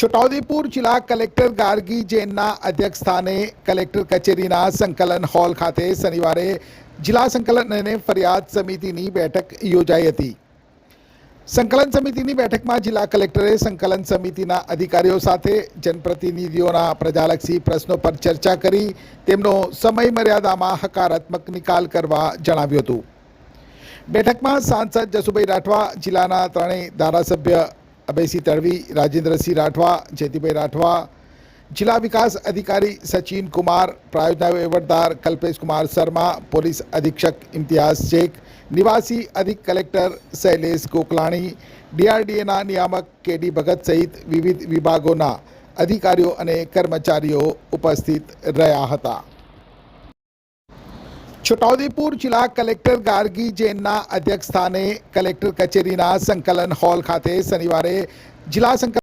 છોટાઉદેપુર જિલ્લા કલેક્ટર ગાર્ગી જૈનના અધ્યક્ષ સ્થાને કલેક્ટર કચેરીના સંકલન હોલ ખાતે શનિવારે જિલ્લા સંકલન અને ફરિયાદ સમિતિની બેઠક યોજાઈ હતી. સંકલન સમિતિની બેઠકમાં જિલ્લા કલેક્ટરે સંકલન સમિતિના અધિકારીઓ સાથે જનપ્રતિનિધિઓના પ્રજાલક્ષી પ્રશ્નો પર ચર્ચા કરી, તેમનો સમય મર્યાદામાં હકારાત્મક નિકાલ કરવા જણાવ્યું હતું. બેઠકમાં સાંસદ જસુભાઈ રાઠવા જિલ્લાના ત્રણેય ધારાસભ્ય અભયસિંહ તડવી રાજેન્દ્રસિંહ રાઠવા જેતીભાઈ રાઠવા, જિલ્લા વિકાસ અધિકારી સચિન કુમાર પ્રાયોજના વહીવટદાર કલ્પેશ કુમાર શર્મા, પોલીસ અધિક્ષક ઇમ્તિયાઝ શેખ, નિવાસી અધિક કલેક્ટર શૈલેષ ગોકલાણી, ડીઆરડીએના નિયામક કેડી ભગત સહિત વિવિધ વિભાગોના અધિકારીઓ અને કર્મચારીઓ ઉપસ્થિત રહ્યા હતા. છોટાઉદેપુર જિલ્લા કલેક્ટર ગાર્ગી જૈનના અધ્યક્ષસ્થાને કલેક્ટર કચેરીના સંકલન હોલ ખાતે શનિવારે જિલ્લા સંકલન